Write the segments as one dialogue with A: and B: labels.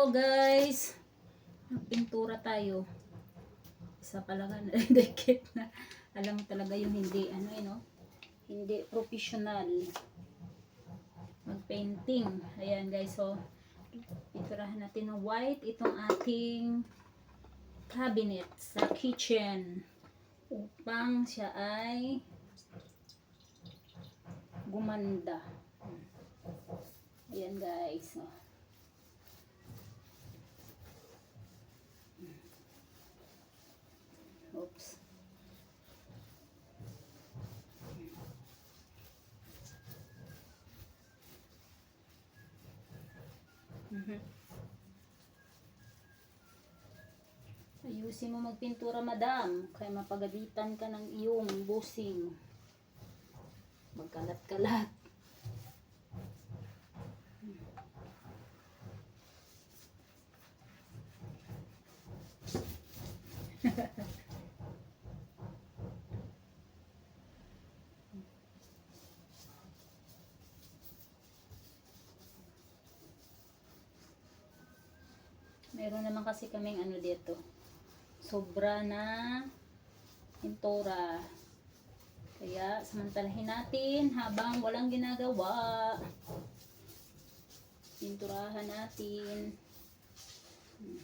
A: Hello guys! Pintura tayo. Isa pala nga nakadikit na. Alam mo talaga yung hindi, ano yun, no? Hindi professional. Mag-painting. Ayan guys, so pinturahan natin ng white itong ating cabinet sa kitchen upang siya ay gumanda. Ayan guys. Oh. Oops. Mhm. Ayusin mo magpintura, madam. Kaya mapagalitan ka ng iyong busing. Magkalat-kalat. Meron naman kasi kaming ano dito. Sobra na pintura. Kaya samantalahin natin habang walang ginagawa. Pinturahan natin. Hmm.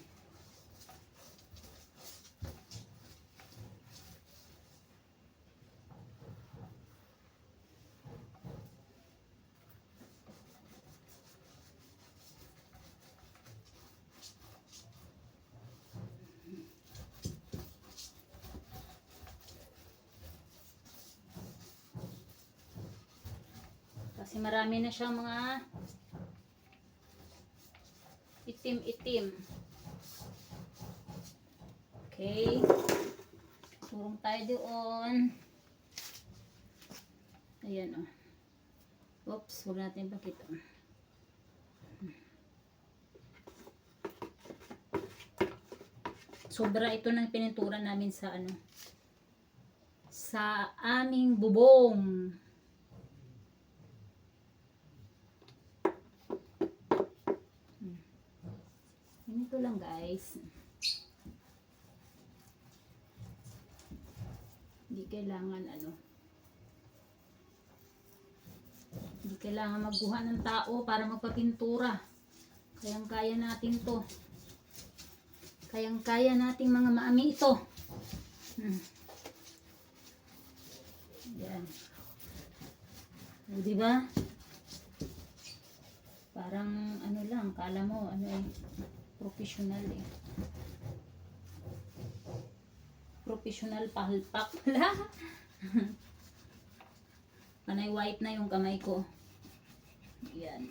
A: Kasi marami na siyang mga itim-itim. Okay. Turong tayo doon. Ayan o. Oh. Oops, huwag natin pakita. Sobra ito ng pinintura namin sa ano sa aming bubong. Ganito lang guys. Hindi kailangan ano. Hindi kailangan magguha ng tao para magpapintura. Kayang-kaya natin to. Kayang-kaya nating mga maami ito. Hmm. Yan. O, diba? Parang ano lang, kala mo, ano eh, professional eh. Professional pahalpak pala. Panay white na yung kamay ko. Yan.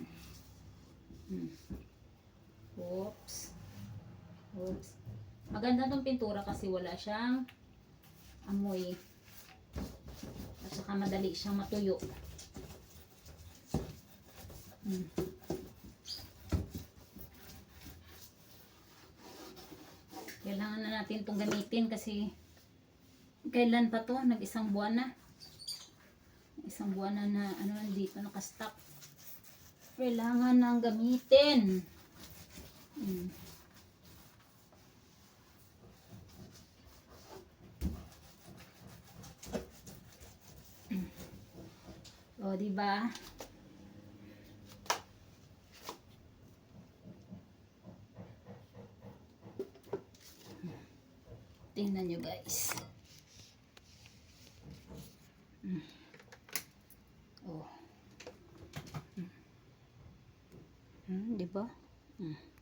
A: Hmm. Oops. Oops. Maganda tong pintura kasi wala siyang amoy. At saka madali siyang matuyo. Hmm. Kailangan na natin itong gamitin kasi kailan pa to? Nag-isang buwan na. Isang buwan na na ano, pa nakastock. Kailangan nang gamitin. Hmm. O, di ba? Tingnan nyo guys. Mm. Oh. Mm. Mm, di ba? Mm.